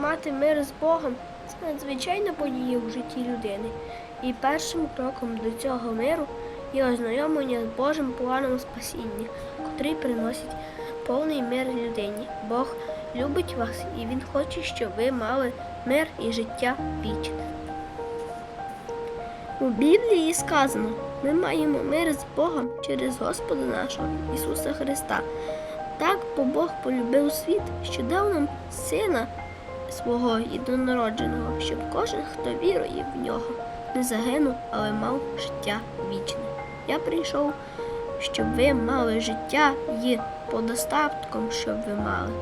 мати мир з Богом це надзвичайна подія в житті людини. І першим кроком до цього миру є ознайомлення з Божим планом спасіння, котрий приносить повний мир людині. Бог любить вас і Він хоче, щоб ви мали мир і життя вічне. У Біблії сказано, ми маємо мир з Богом через Господа нашого Ісуса Христа. Так бо Бог полюбив світ, що дав нам сина свого єдинонародженого, щоб кожен, хто вірує в нього, не загинув, але мав життя вічне. Я прийшов, щоб ви мали життя і подостатком, щоб ви мали.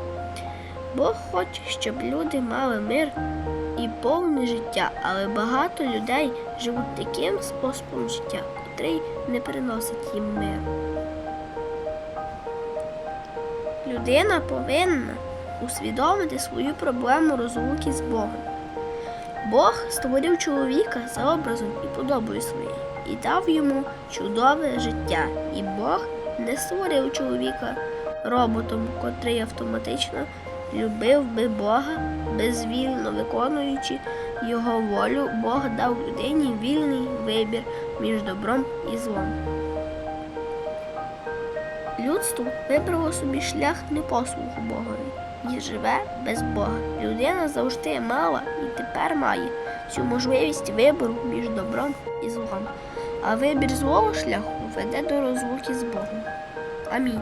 Бог хоче, щоб люди мали мир і повне життя, але багато людей живуть таким способом життя, котрий не приносить їм миру. Людина повинна усвідомити свою проблему розлуки з Богом. Бог створив чоловіка за образом і подобою своєю і дав йому чудове життя. І Бог не створив чоловіка роботом, котрий автоматично любив би Бога, безвільно виконуючи його волю, Бог дав людині вільний вибір між добром і злом. Людство вибрало собі шлях непослуху Богові і живе без Бога. Людина завжди мала і тепер має цю можливість вибору між добром і злом. А вибір злого шляху веде до розлуки з Богом. Амінь.